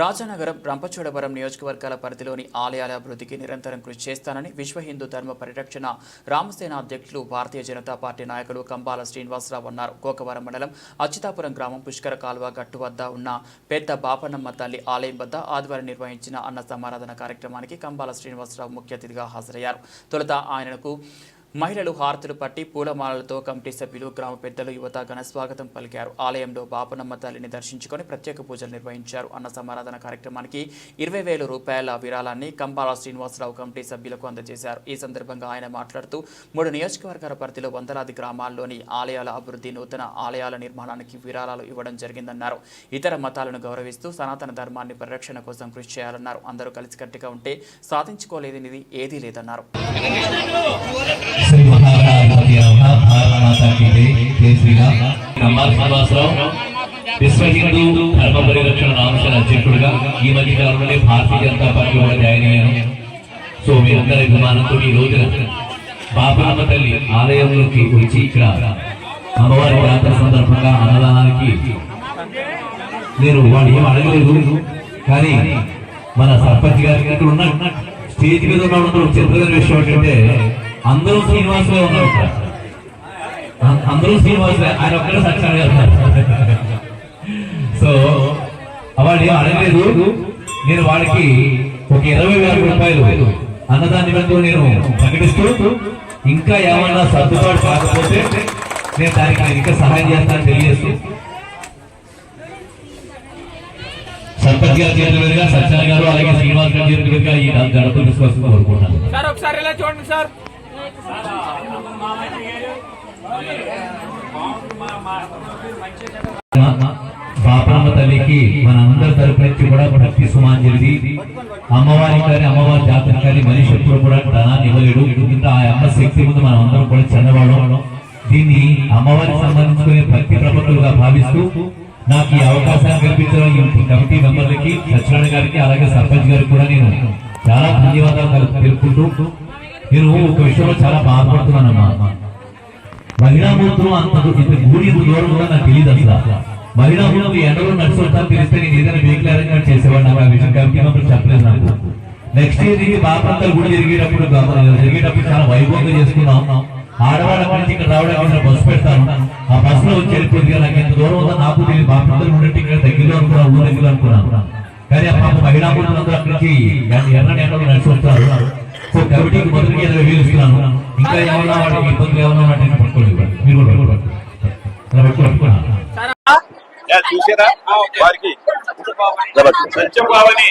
రాజానగరం రంపచోడవరం నియోజకవర్గాల పరిధిలోని ఆలయాల అభివృద్ధికి నిరంతరం కృషి చేస్తానని విశ్వ హిందూ ధర్మ పరిరక్షణ రామసేన అధ్యక్షులు భారతీయ జనతా పార్టీ నాయకులు కంబాల శ్రీనివాసరావు అన్నారు. గోకవరం మండలం అచ్యుతాపురం గ్రామం పుష్కర కాలువ గట్టు వద్ద ఉన్న పెద్ద బాపన్నమ్మ తల్లి ఆలయం వద్ద ఆదివారం నిర్వహించిన అన్న సమారాధన కార్యక్రమానికి కంబాల శ్రీనివాసరావు ముఖ్య అతిథిగా హాజరయ్యారు. తొలుత ఆయనకు మహిళలు హారతులు పట్టి పూలమాలలతో కమిటీ సభ్యులు గ్రామ పెద్దలు యువత ఘన స్వాగతం పలికారు. ఆలయంలో బాపనమ్మ తల్లిని దర్శించుకొని ప్రత్యేక పూజలు నిర్వహించారు. అన్న సమారాధన కార్యక్రమానికి ఇరవై వేల రూపాయల విరాళాన్ని కంబాల శ్రీనివాసరావు కమిటీ సభ్యులకు అందజేశారు. ఈ సందర్భంగా ఆయన మాట్లాడుతూ మూడు నియోజకవర్గాల పరిధిలో వందలాది గ్రామాల్లోని ఆలయాల అభివృద్ధి నూతన ఆలయాల నిర్మాణానికి విరాళాలు ఇవ్వడం జరిగిందన్నారు. ఇతర మతాలను గౌరవిస్తూ సనాతన ధర్మాన్ని పరిరక్షణ కోసం కృషి చేయాలన్నారు. అందరూ కలిసికట్టుగా ఉంటే సాధించుకోలేనిది ఏదీ లేదన్నారు. శ్రీ మహాగణాధిపతి నమః భారత మాతా కీ జై జై శ్రీరామ్ శ్రీనివాసరావు విశ్వ హిందూ ధర్మ పరిరక్షణ నామశాల అధ్యక్షుడిగా ఈ మధ్య కాలంలోనే భారతీయ జనతా పార్టీ కూడా జాయిన్ అయ్యాను. సో మీ అందరి అభిమానంతో ఈ రోజున బాబామ్మ తల్లి ఆలయంలోకి వచ్చి ఇక్కడ అమ్మవారి జాతర సందర్భంగా అన్నదానానికి నేను వాడు ఏం అడగలేదు. కానీ మన సర్పంచ్ గారికి ఇక్కడ ఉన్న స్టేజ్ మీద ఉన్న అందరూ విషయం ఏంటంటే అందరూ శ్రీనివాసులే ఉన్నారు ఇక్కడ. అందరూ శ్రీనివాసులే ఆయన ఒక్కడే సత్యాన్ని వెళ్తారు సో వాళ్ళు ఏం అడగలేదు. నేను వాళ్ళకి ఒక ఇరవై వేల రూపాయలు అన్నదాన్ని బట్టి నేను ప్రకటిస్తూ ఇంకా ఏమన్నా సర్దుబాటు కాకపోతే నేను దానికి నేను ఇంకా సహాయం చేస్తానని తెలియజేస్తూ. సర్పంచ్ గారి చేతుల మీదుగా సత్యనారాయణ గారు అలాగే శ్రీనివాస్ గారి చేతుల మీదుగా ఈ గడప తీసుకోవాల్సింది కోరుకుంటున్నాను సార్ ఒకసారి ఇలా చూడండి సార్. బాపమ్మ తల్లికి మన అందరి తరపు నుంచి కూడా భక్తి సుమాంజలి అమ్మవారి కానీ అమ్మవారి జాతర కానీ మనిషి ఎప్పుడు కూడా ధనాన్ని ఇవ్వలేడు. ఎందుకంటే ఆ అమ్మ శక్తి ముందు మనం అందరం కూడా చెందవాళ్ళం దీన్ని అమ్మవారికి సంబంధించుకునే భక్తి ప్రపత్తులుగా భావిస్తూ నాకు ఈ అవకాశాన్ని కల్పించడం ఈ కమిటీ మెంబర్లకి సత్యనారాయణ గారికి అలాగే సర్పంచ్ గారికి కూడా నేను చాలా ధన్యవాదాలు తెలుపుకుంటూ మీరు ఒక విషయంలో చాలా బాధపడుతున్నానమ్మా. మహిళామూర్తులు అంత ఇంత గూడి ఇంత దూరం కూడా నాకు తెలియదు అసలు. మహిళామూర్తులు ఎండలో నడిచి తెలిస్తే నేను ఏదైనా వెహికల్ అరేంజ్మెంట్ చేసేవాడిని నాకు ఆ విషయం కమిటీ మెంబర్ చెప్పలేదు నాకు. నెక్స్ట్ ఇయర్ ఇది బాపంతలు గుడి జరిగేటప్పుడు జరిగేటప్పుడు చాలా వైభవంగా చేసుకున్నాం. ఆడవాళ్ళ నుంచి ఇక్కడ రావడానికి బస్సు పెడతాను ఆ బస్సులో వచ్చి వెళ్ళిపోతుంది నాకు ఎంత దూరం ఉందో? నాకు తెలియదు. బాపంతలు ఉండేటి ఇక్కడ దగ్గరలో అనుకున్నాను ఊరు దగ్గర అనుకున్నాను కానీ ఆ పాప మహిళామూర్తులు అందరూ అక్కడికి ఎర్ర- ఎర్రని ఎండలో నడిచి వస్తారు. సో కమిటీకి మొదటికి ఇరవై వేలు ఇస్తున్నాను. ఇంకా ఏమన్నా వాటికి ఇబ్బందులు ఏమన్నా వాటిని పట్టుకోండి మీరు కూడా చూసారా? వారికి సత్యభావని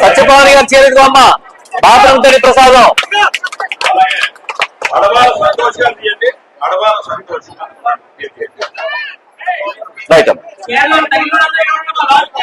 సత్యభావని గారి చేతికి అమ్మ. బాపరంతటి ప్రసాదం. అడవాల సంతోష్ గారు తీయండి. అడవాల సంతోష్. రైట్